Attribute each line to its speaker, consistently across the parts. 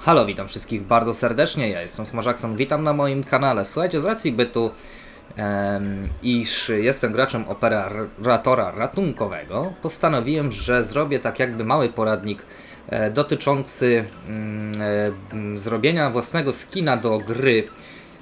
Speaker 1: Halo, witam wszystkich bardzo serdecznie, ja jestem Smażakson, witam na moim kanale. Słuchajcie, z racji bytu, em, iż jestem graczem operatora ratunkowego, postanowiłem, że zrobię tak jakby mały poradnik e, dotyczący mm, e, zrobienia własnego skina do gry,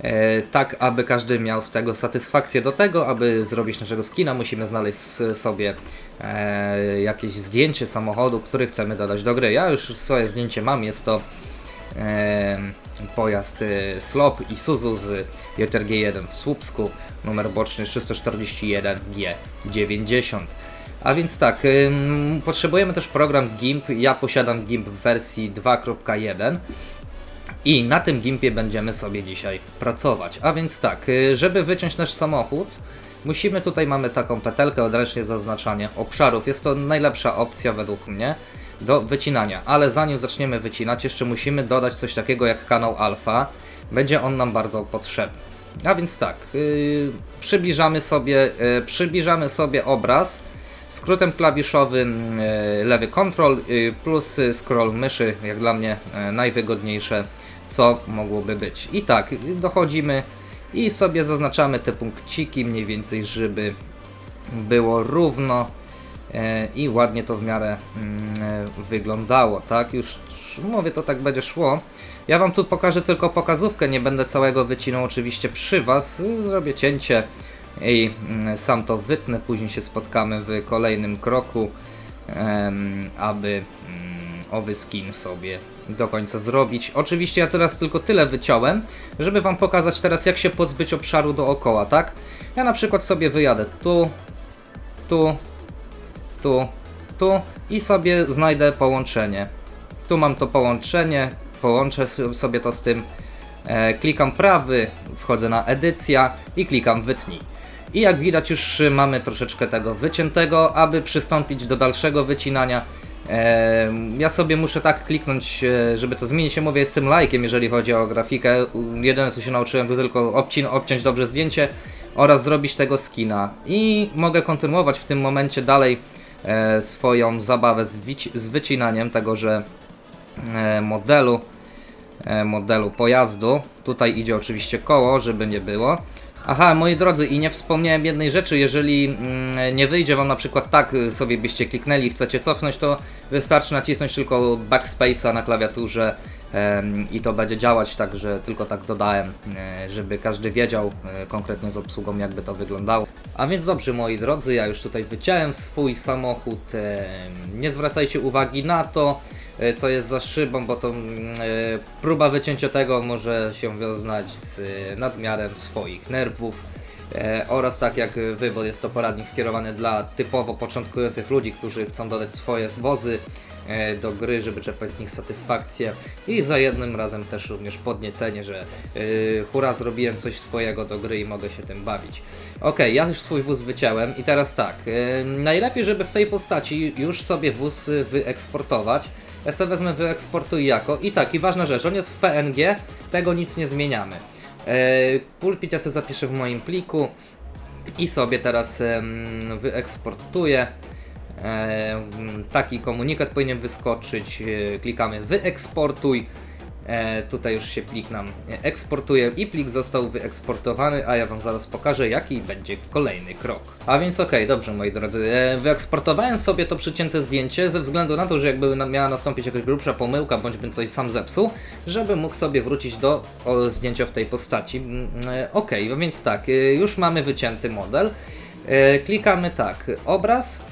Speaker 1: e, tak aby każdy miał z tego satysfakcję. Do tego, aby zrobić naszego skina, musimy znaleźć sobie e, jakieś zdjęcie samochodu, który chcemy dodać do gry. Ja już swoje zdjęcie mam, jest to pojazd e, Slop Isuzu z JRG1 w Słupsku, numer boczny 341G90. A więc tak, potrzebujemy też program GIMP. Ja posiadam GIMP w wersji 2.1 i na tym GIMPie będziemy sobie dzisiaj pracować. A więc tak, y, żeby wyciąć nasz samochód, musimy tutaj mamy taką petelkę odręcznie zaznaczanie obszarów. Jest to najlepsza opcja według mnie do wycinania, ale zanim zaczniemy wycinać, jeszcze musimy dodać coś takiego jak kanał alfa. Będzie on nam bardzo potrzebny. A więc tak, yy, przybliżamy sobie, yy, przybliżamy sobie obraz skrótem klawiszowym yy, lewy Ctrl yy, plus scroll myszy, jak dla mnie yy, najwygodniejsze, co mogłoby być. I tak, dochodzimy i sobie zaznaczamy te punkciki mniej więcej, żeby było równo i ładnie to w miarę mm, e, wyglądało, tak? Już mówię, to tak będzie szło. Ja Wam tu pokażę tylko pokazówkę, nie będę całego wycinał oczywiście przy Was. Zrobię cięcie i mm, sam to wytnę, później się spotkamy w kolejnym kroku, aby mm, owy skin sobie do końca zrobić. Oczywiście ja teraz tylko tyle wyciąłem, żeby Wam pokazać teraz jak się pozbyć obszaru dookoła, tak? Ja na przykład sobie wyjadę tu, tu, tu, tu i sobie znajdę połączenie. Tu mam to połączenie, połączę sobie to z tym. E, klikam prawy, wchodzę na edycja i klikam wytnij. I jak widać już mamy troszeczkę tego wyciętego, aby przystąpić do dalszego wycinania. E, ja sobie muszę tak kliknąć, e, żeby to zmienić. Ja mówię, jestem lajkiem, jeżeli chodzi o grafikę. Jedyne co się nauczyłem to tylko obcin, obciąć dobrze zdjęcie oraz zrobić tego skina. I mogę kontynuować w tym momencie dalej swoją zabawę z, z wycinaniem tegoże e, modelu e, modelu pojazdu. Tutaj idzie oczywiście koło, żeby nie było. Aha, moi drodzy, i nie wspomniałem jednej rzeczy, jeżeli mm, nie wyjdzie Wam na przykład tak, y, sobie byście kliknęli i chcecie cofnąć, to wystarczy nacisnąć tylko backspace'a na klawiaturze i to będzie działać, także tylko tak dodałem, e, żeby każdy wiedział e, konkretnie z obsługą jakby to wyglądało. A więc dobrze moi drodzy, ja już tutaj wyciąłem swój samochód, nie zwracajcie uwagi na to, e, co jest za szybą, bo to mm, próba wycięcia tego może się wiązać z nadmiarem swoich nerwów. Oraz tak jak wy, bo jest to poradnik skierowany dla typowo początkujących ludzi, którzy chcą dodać swoje wozy do gry, żeby czerpać z nich satysfakcję i za jednym razem też również podniecenie, że yy, hura zrobiłem coś swojego do gry i mogę się tym bawić. Okej, ja już swój wóz wyciąłem i teraz tak, yy, najlepiej żeby w tej postaci już sobie wóz wyeksportować. Ja sobie wezmę wyeksportuj jako i tak, i ważna rzecz, on jest w PNG, tego nic nie zmieniamy. Yy, pulpit ja sobie zapiszę w moim pliku i sobie teraz em, wyeksportuję. Em, taki komunikat powinien wyskoczyć. E, Klikamy wyeksportuj. E, tutaj już się plik nam e, eksportuje i plik został wyeksportowany, a ja Wam zaraz pokażę jaki będzie kolejny krok. A więc okej, dobrze moi drodzy, e, wyeksportowałem sobie to przycięte zdjęcie ze względu na to, że jakby miała nastąpić jakaś grubsza pomyłka, bądź bym coś sam zepsuł, żeby mógł sobie wrócić do zdjęcia w tej postaci. Mm, e, Okej, no więc tak, e, już mamy wycięty model. E, Klikamy tak, obraz,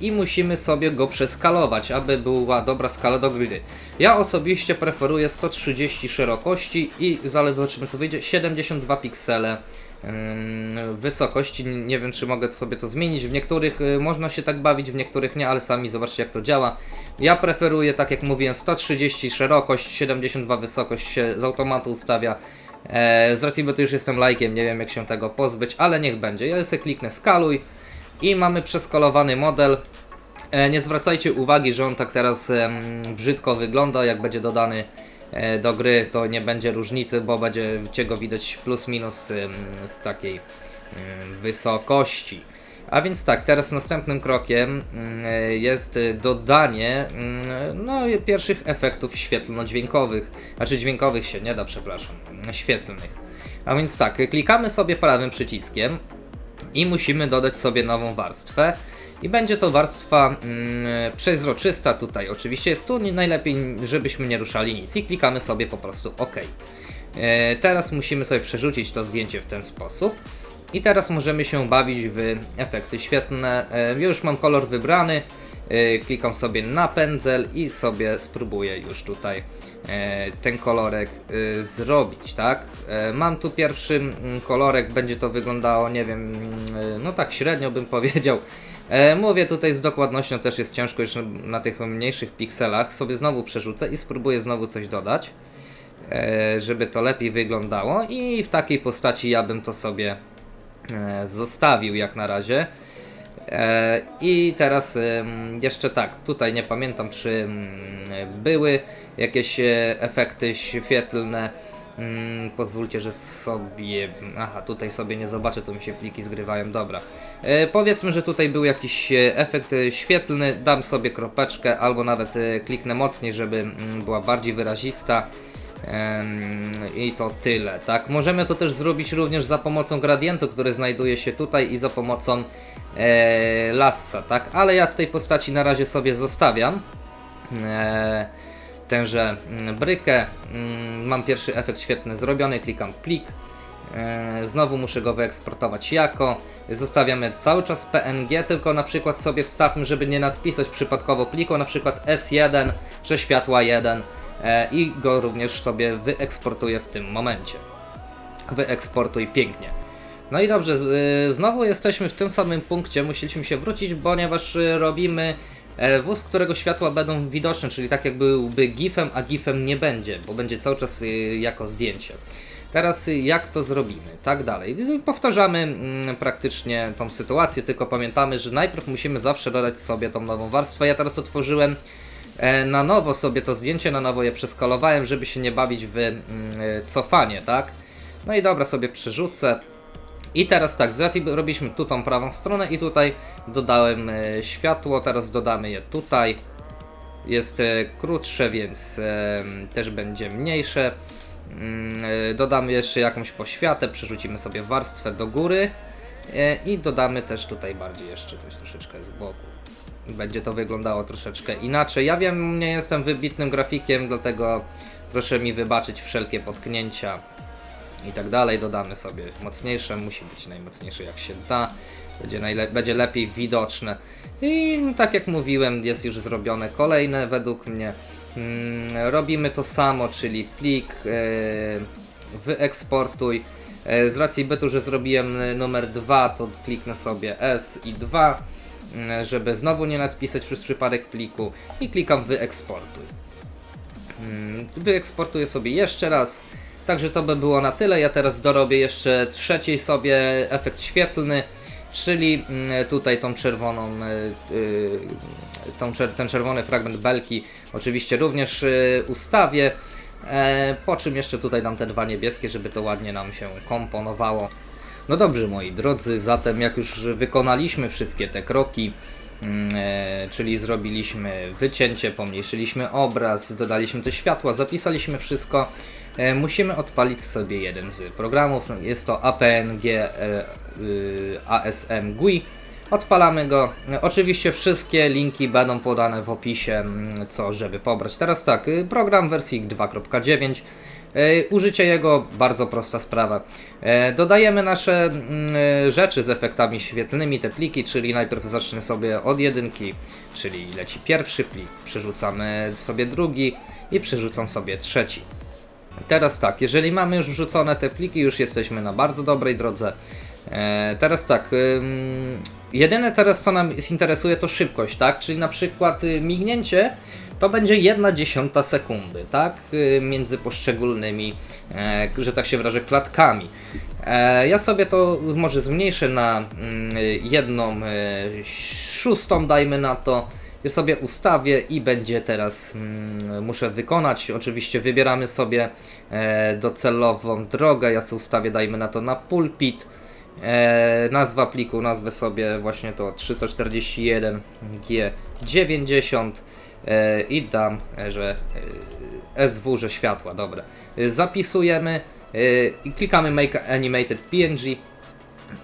Speaker 1: i musimy sobie go przeskalować, aby była dobra skala do gry. Ja osobiście preferuję 130 szerokości i zobaczymy co wyjdzie, 72 piksele mm, wysokości. Nie wiem czy mogę sobie to zmienić. W niektórych y, można się tak bawić, w niektórych nie, ale sami zobaczcie jak to działa. Ja preferuję, tak jak mówiłem, 130 szerokość, 72 wysokość się z automatu ustawia. E, z racji, bo to już jestem lajkiem, nie wiem jak się tego pozbyć, ale niech będzie. Ja sobie kliknę skaluj i mamy przeskalowany model. E, nie zwracajcie uwagi, że on tak teraz brzydko wygląda. Jak będzie dodany e, do gry, to nie będzie różnicy, bo będziecie go widać plus minus z takiej wysokości. A więc tak, teraz następnym krokiem mm, e, jest dodanie mm, no, pierwszych efektów świetlno-dźwiękowych. Znaczy dźwiękowych się nie da, przepraszam, świetlnych. A więc tak, klikamy sobie prawym przyciskiem i musimy dodać sobie nową warstwę. I będzie to warstwa mm, przezroczysta tutaj. Oczywiście jest tu najlepiej, żebyśmy nie ruszali nic i klikamy sobie po prostu OK. E, teraz musimy sobie przerzucić to zdjęcie w ten sposób. I teraz możemy się bawić w efekty świetlne. E, już mam kolor wybrany. E, klikam sobie na pędzel i sobie spróbuję już tutaj ten kolorek e, zrobić, tak? E, mam tu pierwszy mm, kolorek, będzie to wyglądało, nie wiem, mm, e, no tak średnio bym powiedział. E, mówię tutaj z dokładnością, też jest ciężko już na tych mniejszych pikselach. Sobie znowu przerzucę i spróbuję znowu coś dodać, e, żeby to lepiej wyglądało i w takiej postaci ja bym to sobie e, zostawił jak na razie. E, I teraz jeszcze tak, tutaj nie pamiętam czy były jakieś e, efekty świetlne. Mm, pozwólcie, że sobie. Aha, tutaj sobie nie zobaczę, to mi się pliki zgrywają. Dobra. E, powiedzmy, że tutaj był jakiś efekt świetlny. Dam sobie kropeczkę, albo nawet kliknę mocniej, żeby mm, była bardziej wyrazista. I to tyle, tak? Możemy to też zrobić również za pomocą gradientu, który znajduje się tutaj i za pomocą e, lassa, tak? Ale ja w tej postaci na razie sobie zostawiam e, tęże mm, brykę. Mm, Mam pierwszy efekt świetny zrobiony, klikam plik. E, Znowu muszę go wyeksportować jako. Zostawiamy cały czas PNG, tylko na przykład sobie wstawmy, żeby nie nadpisać przypadkowo pliku, na przykład S1 czy światła 1 e, i go również sobie wyeksportuję w tym momencie. Wyeksportuj pięknie. No i dobrze, y, znowu jesteśmy w tym samym punkcie, musieliśmy się wrócić, ponieważ y, robimy e, wóz, którego światła będą widoczne, czyli tak jak byłby GIFem, a GIFem nie będzie, bo będzie cały czas y, jako zdjęcie. Teraz jak to zrobimy? Tak dalej. Powtarzamy mm, praktycznie tą sytuację, tylko pamiętamy, że najpierw musimy zawsze dodać sobie tą nową warstwę. Ja teraz otworzyłem e, na nowo sobie to zdjęcie, na nowo je przeskalowałem, żeby się nie bawić w mm, e, cofanie, tak? No i dobra, sobie przerzucę. I teraz tak, z racji robiliśmy tu tą prawą stronę i tutaj dodałem e, światło, teraz dodamy je tutaj. Jest e, krótsze, więc e, też będzie mniejsze. Mm, e, Dodamy jeszcze jakąś poświatę, przerzucimy sobie warstwę do góry e, i dodamy też tutaj bardziej jeszcze coś troszeczkę z boku. Będzie to wyglądało troszeczkę inaczej. Ja wiem, nie jestem wybitnym grafikiem, dlatego proszę mi wybaczyć wszelkie potknięcia i tak dalej. Dodamy sobie mocniejsze, musi być najmocniejsze jak się da. Będzie, będzie lepiej widoczne. I tak jak mówiłem, jest już zrobione kolejne według mnie. Mm, robimy to samo, czyli plik, e, wyeksportuj. E, z racji bytu, że zrobiłem numer 2, to kliknę sobie S i 2, mm, żeby znowu nie nadpisać przez przypadek pliku i klikam wyeksportuj. Mm, Wyeksportuję sobie jeszcze raz. Także to by było na tyle. Ja teraz dorobię jeszcze trzeciej sobie efekt świetlny, czyli mm, tutaj tą czerwoną, y, y, tą, ten czerwony fragment belki oczywiście również y, ustawię. E, po czym jeszcze tutaj dam te dwa niebieskie, żeby to ładnie nam się komponowało. No dobrze, moi drodzy, zatem jak już wykonaliśmy wszystkie te kroki, mm, e, czyli zrobiliśmy wycięcie, pomniejszyliśmy obraz, dodaliśmy te światła, zapisaliśmy wszystko, e, musimy odpalić sobie jeden z programów. Jest to APNG e, y, ASM GUI. Odpalamy go. Oczywiście wszystkie linki będą podane w opisie, mm, co żeby pobrać. Teraz tak, y, program wersji 2.9. Użycie jego bardzo prosta sprawa. E, Dodajemy nasze mm, e, rzeczy z efektami świetlnymi, te pliki, czyli najpierw zacznę sobie od jedynki, czyli leci pierwszy plik, przerzucamy sobie drugi i przerzucam sobie trzeci. Teraz tak, jeżeli mamy już wrzucone te pliki, już jesteśmy na bardzo dobrej drodze. E, teraz tak, jedyne teraz co nam interesuje to szybkość, tak? Czyli na przykład y, mignięcie to będzie 1 dziesiąta sekundy, tak? Y, między poszczególnymi, e, że tak się wyrażę, klatkami. E, ja sobie to może zmniejszę na mm, jedną e, szóstą, dajmy na to. Ja sobie ustawię i będzie teraz, mm, muszę wykonać. Oczywiście wybieramy sobie docelową drogę. Ja sobie ustawię, dajmy na to na pulpit. Nazwa pliku, nazwę sobie właśnie to 341G90 e, i dam, e, że e, SW, że światła, dobra. E, zapisujemy e, i klikamy Make Animated PNG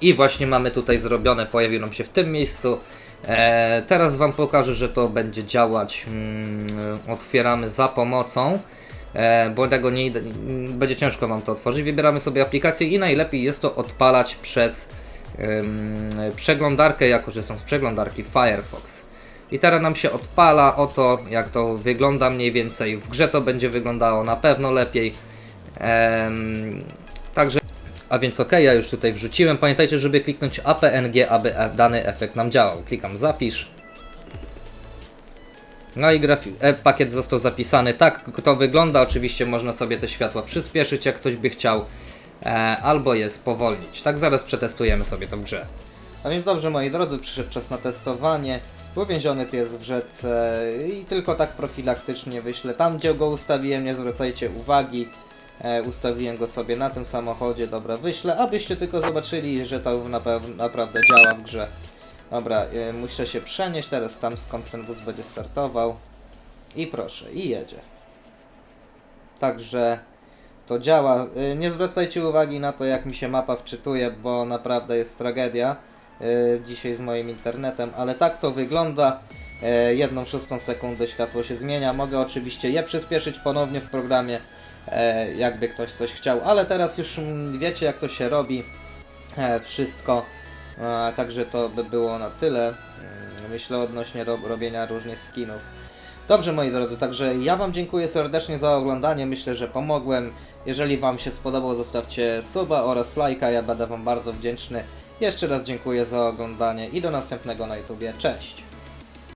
Speaker 1: i właśnie mamy tutaj zrobione, pojawił nam się w tym miejscu. E, teraz Wam pokażę, że to będzie działać. Mm, otwieramy za pomocą, e, bo tego nie mm, będzie ciężko Wam to otworzyć. Wybieramy sobie aplikację i najlepiej jest to odpalać przez przeglądarkę, jako że są z przeglądarki Firefox. I teraz nam się odpala oto, jak to wygląda mniej więcej. W grze to będzie wyglądało na pewno lepiej. Em, także a więc ok, ja już tutaj wrzuciłem. Pamiętajcie, żeby kliknąć APNG, aby e- dany efekt nam działał. Klikam zapisz. No i e, pakiet został zapisany. Tak to wygląda. Oczywiście można sobie te światła przyspieszyć, jak ktoś by chciał, e, albo je spowolnić. Tak zaraz przetestujemy sobie to w grze. A więc dobrze, moi drodzy, przyszedł czas na testowanie. Uwięziony pies w rzece i tylko tak profilaktycznie wyślę. Tam, gdzie go ustawiłem, nie zwracajcie uwagi. E, ustawiłem go sobie na tym samochodzie, dobra, wyślę, abyście tylko zobaczyli, że to naprawdę działa w grze. Dobra, e, muszę się przenieść teraz tam, skąd ten wóz będzie startował. I proszę, i jedzie. Także to działa. E, Nie zwracajcie uwagi na to, jak mi się mapa wczytuje, bo naprawdę jest tragedia dzisiaj z moim internetem, ale tak to wygląda. E, Jedną szóstą sekundę światło się zmienia. Mogę oczywiście je przyspieszyć ponownie w programie, e, jakby ktoś coś chciał, ale teraz już mm, wiecie, jak to się robi. E, Wszystko. E, Także to by było na tyle. Mm, Myślę odnośnie ro robienia różnych skinów. Dobrze moi drodzy, także ja Wam dziękuję serdecznie za oglądanie, myślę, że pomogłem. Jeżeli Wam się spodobał, zostawcie suba oraz lajka, ja będę Wam bardzo wdzięczny. Jeszcze raz dziękuję za oglądanie i do następnego na YouTubie, cześć!